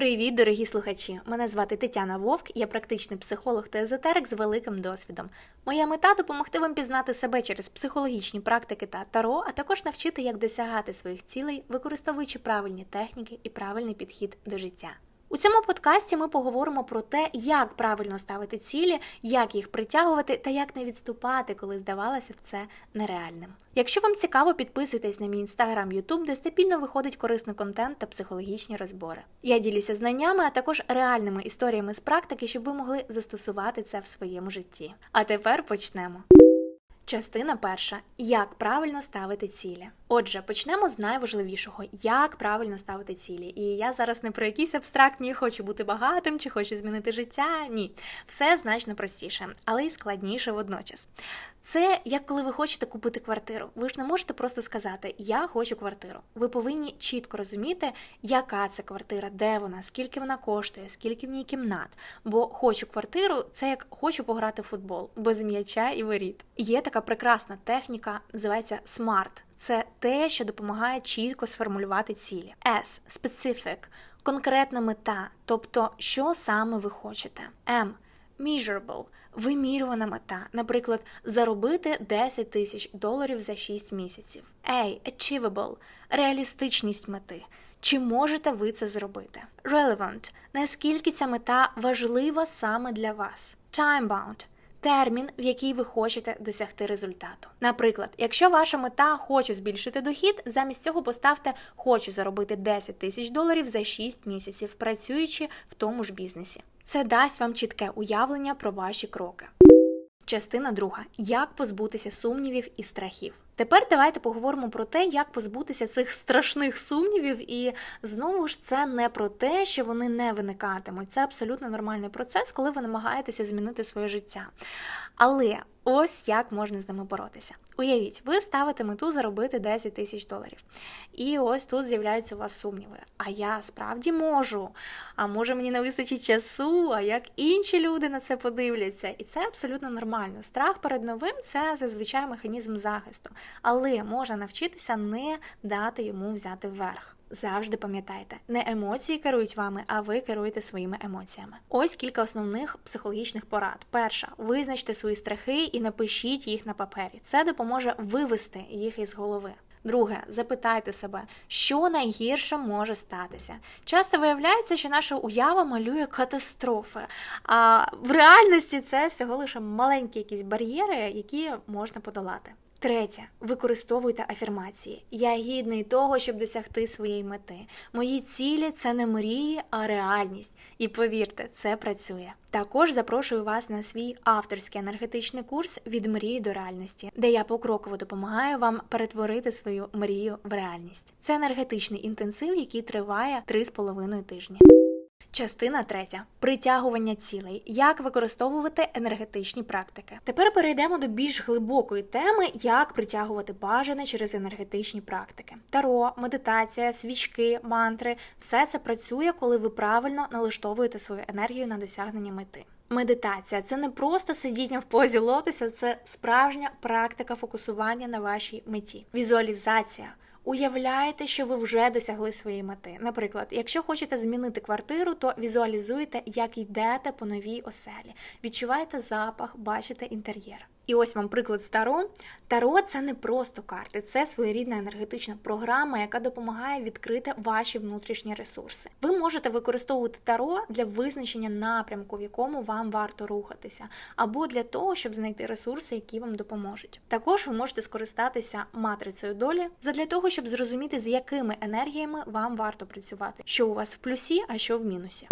Привіт, дорогі слухачі! Мене звати Тетяна Вовк, я практичний психолог та езотерик з великим досвідом. Моя мета допомогти вам пізнати себе через психологічні практики та таро, а також навчити, як досягати своїх цілей, використовуючи правильні техніки і правильний підхід до життя. У цьому подкасті ми поговоримо про те, як правильно ставити цілі, як їх притягувати та як не відступати, коли здавалося б це нереальним. Якщо вам цікаво, підписуйтесь на мій інстаграм, Ютуб, де стабільно виходить корисний контент та психологічні розбори. Я ділюся знаннями, а також реальними історіями з практики, щоб ви могли застосувати це в своєму житті. А тепер почнемо. Частина перша як правильно ставити цілі. Отже, почнемо з найважливішого, як правильно ставити цілі. І я зараз не про якісь абстрактні хочу бути багатим чи хочу змінити життя. Ні, все значно простіше, але й складніше водночас. Це як коли ви хочете купити квартиру. Ви ж не можете просто сказати Я хочу квартиру. Ви повинні чітко розуміти, яка це квартира, де вона, скільки вона коштує, скільки в ній кімнат. Бо хочу квартиру це як хочу пограти в футбол без м'яча і воріт. Є така прекрасна техніка, називається SMART. Це те, що допомагає чітко сформулювати цілі. S – specific – конкретна мета, тобто що саме ви хочете. M – measurable – вимірювана мета, наприклад, заробити 10 тисяч доларів за 6 місяців. A – achievable – реалістичність мети. Чи можете ви це зробити? Relevant – наскільки ця мета важлива саме для вас. Time-bound – термін, в який ви хочете досягти результату. Наприклад, якщо ваша мета хочу збільшити дохід, замість цього поставте хочу заробити 10 тисяч доларів за 6 місяців, працюючи в тому ж бізнесі. Це дасть вам чітке уявлення про ваші кроки. Частина друга: як позбутися сумнівів і страхів. Тепер давайте поговоримо про те, як позбутися цих страшних сумнівів, і знову ж це не про те, що вони не виникатимуть. Це абсолютно нормальний процес, коли ви намагаєтеся змінити своє життя. Але ось як можна з ними боротися. Уявіть, ви ставите мету заробити 10 тисяч доларів. І ось тут з'являються у вас сумніви. А я справді можу. А може мені не вистачить часу, а як інші люди на це подивляться. І це абсолютно нормально. Страх перед новим це зазвичай механізм захисту але можна навчитися не дати йому взяти вверх. Завжди пам'ятайте, не емоції керують вами, а ви керуєте своїми емоціями. Ось кілька основних психологічних порад. Перша, визначте свої страхи і напишіть їх на папері. Це допоможе вивести їх із голови. Друге, запитайте себе, що найгірше може статися. Часто виявляється, що наша уява малює катастрофи, а в реальності це всього лише маленькі якісь бар'єри, які можна подолати. Третє, використовуйте афірмації. Я гідний того, щоб досягти своєї мети. Мої цілі це не мрії, а реальність. І повірте, це працює. Також запрошую вас на свій авторський енергетичний курс від мрії до реальності, де я покроково допомагаю вам перетворити свою мрію в реальність. Це енергетичний інтенсив, який триває 3,5 тижні. Частина третя притягування цілей. Як використовувати енергетичні практики. Тепер перейдемо до більш глибокої теми, як притягувати бажане через енергетичні практики. Таро, медитація, свічки, мантри все це працює, коли ви правильно налаштовуєте свою енергію на досягнення мети. Медитація це не просто сидіння в позі лотося, це справжня практика фокусування на вашій меті. Візуалізація. Уявляєте, що ви вже досягли своєї мети. Наприклад, якщо хочете змінити квартиру, то візуалізуєте, як йдете по новій оселі, відчуваєте запах, бачите інтер'єр. І ось вам приклад з Таро. Таро це не просто карти, це своєрідна енергетична програма, яка допомагає відкрити ваші внутрішні ресурси. Ви можете використовувати таро для визначення напрямку, в якому вам варто рухатися, або для того, щоб знайти ресурси, які вам допоможуть. Також ви можете скористатися матрицею долі задля того, щоб зрозуміти, з якими енергіями вам варто працювати, що у вас в плюсі, а що в мінусі.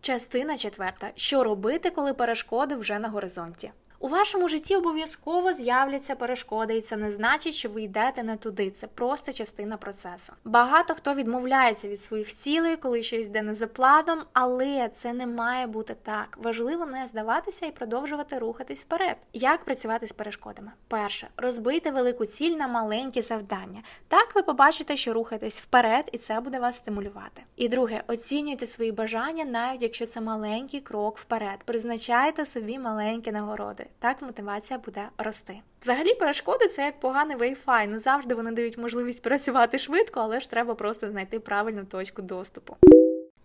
Частина четверта: що робити, коли перешкоди вже на горизонті. У вашому житті обов'язково з'являться перешкоди, і це не значить, що ви йдете не туди. Це просто частина процесу. Багато хто відмовляється від своїх цілей, коли щось йде не за планом, але це не має бути так. Важливо не здаватися і продовжувати рухатись вперед. Як працювати з перешкодами? Перше, розбийте велику ціль на маленькі завдання. Так ви побачите, що рухаєтесь вперед, і це буде вас стимулювати. І друге, оцінюйте свої бажання, навіть якщо це маленький крок вперед. Призначайте собі маленькі нагороди так мотивація буде рости. Взагалі, перешкоди це як поганий Wi-Fi. Не завжди вони дають можливість працювати швидко, але ж треба просто знайти правильну точку доступу.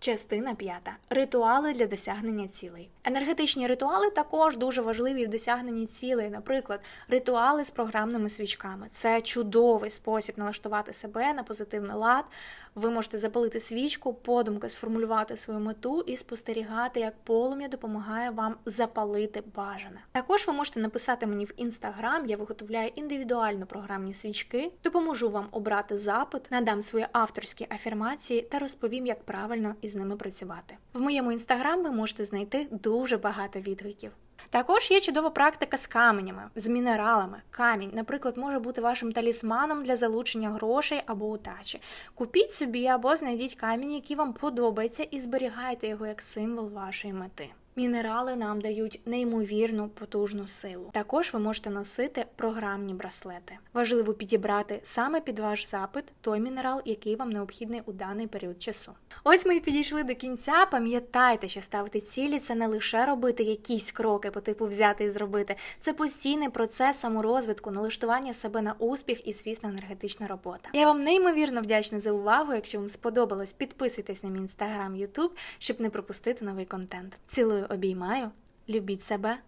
Частина п'ята ритуали для досягнення цілей. Енергетичні ритуали також дуже важливі в досягненні цілей. Наприклад, ритуали з програмними свічками. Це чудовий спосіб налаштувати себе на позитивний лад. Ви можете запалити свічку, подумки сформулювати свою мету і спостерігати, як полум'я допомагає вам запалити бажане. Також ви можете написати мені в інстаграм. Я виготовляю індивідуально програмні свічки, допоможу вам обрати запит, надам свої авторські афірмації та розповім, як правильно із ними працювати. В моєму інстаграм ви можете знайти дуже багато відгуків. Також є чудова практика з каменями, з мінералами. Камінь, наприклад, може бути вашим талісманом для залучення грошей або удачі. Купіть собі або знайдіть камінь, який вам подобається, і зберігайте його як символ вашої мети. Мінерали нам дають неймовірну потужну силу. Також ви можете носити програмні браслети. Важливо підібрати саме під ваш запит той мінерал, який вам необхідний у даний період часу. Ось ми і підійшли до кінця. Пам'ятайте, що ставити цілі це не лише робити якісь кроки по типу взяти і зробити. Це постійний процес саморозвитку, налаштування себе на успіх і, звісно, енергетична робота. Я вам неймовірно вдячна за увагу. Якщо вам сподобалось, підписуйтесь на мій інстаграм, Ютуб, щоб не пропустити новий контент. Цілую обіймаю. Любіть себе.